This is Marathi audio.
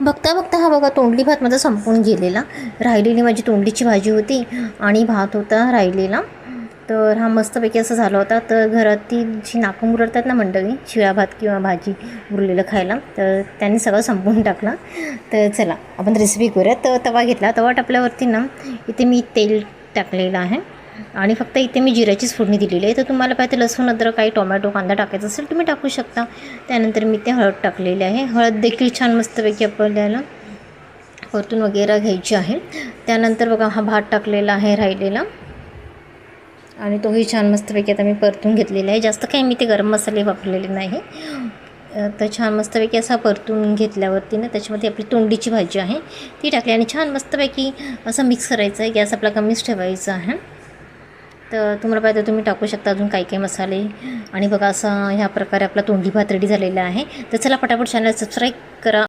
बघता बघता हा बघा तोंडली भात माझा संपून गेलेला. राहिलेली माझी तोंडलीची भाजी होती आणि भात होता राहिलेला. तर हा मस्तपैकी असं झाला होता. तर घरातील जी नाकं उरडतात ना मंडळी शिळा भात किंवा भाजी उरलेलं खायला तर त्यांनी सगळं संपवून टाकला. तर चला आपण रेसिपी करूया. तर तवा घेतला. तवा टाकल्यावरती ना इथे मी तेल टाकलेलं आहे. आणि फक्त इथे मी जिऱ्याचीच फोडणी दिलेली आहे. तर तुम्हाला पाहिजे लसूण अद्रक काही टोमॅटो कांदा टाकायचा असेल तुम्ही टाकू शकता. त्यानंतर मी ते हळद टाकलेली आहे. हळद देखील छान मस्तपैकी आपल्याला परतून वगैरे घ्यायची आहे. त्यानंतर बघा हा भात टाकलेला आहे राहिलेला. आणि तोही छान मस्तपैकी आता मी परतून घेतलेला आहे. जास्त काही मी ते गरम मसाले वापरलेले नाही. तर छान मस्तपैकी असा परतून घेतल्यावरती ना त्याच्यामध्ये आपली तोंडीची भाजी आहे. ती टाकली आणि छान मस्तपैकी असं मिक्स करायचं आहे. गॅस आपला कमीच ठेवायचा आहे. तर तुम्हाला पाहिजे तुम्ही टाकू शकता अजून काही काही मसाले. आणि बघा असं ह्या प्रकारे आपला तोंडी भात रेडी झालेला आहे. तर चला पटापट चॅनल सबस्क्राईब करा.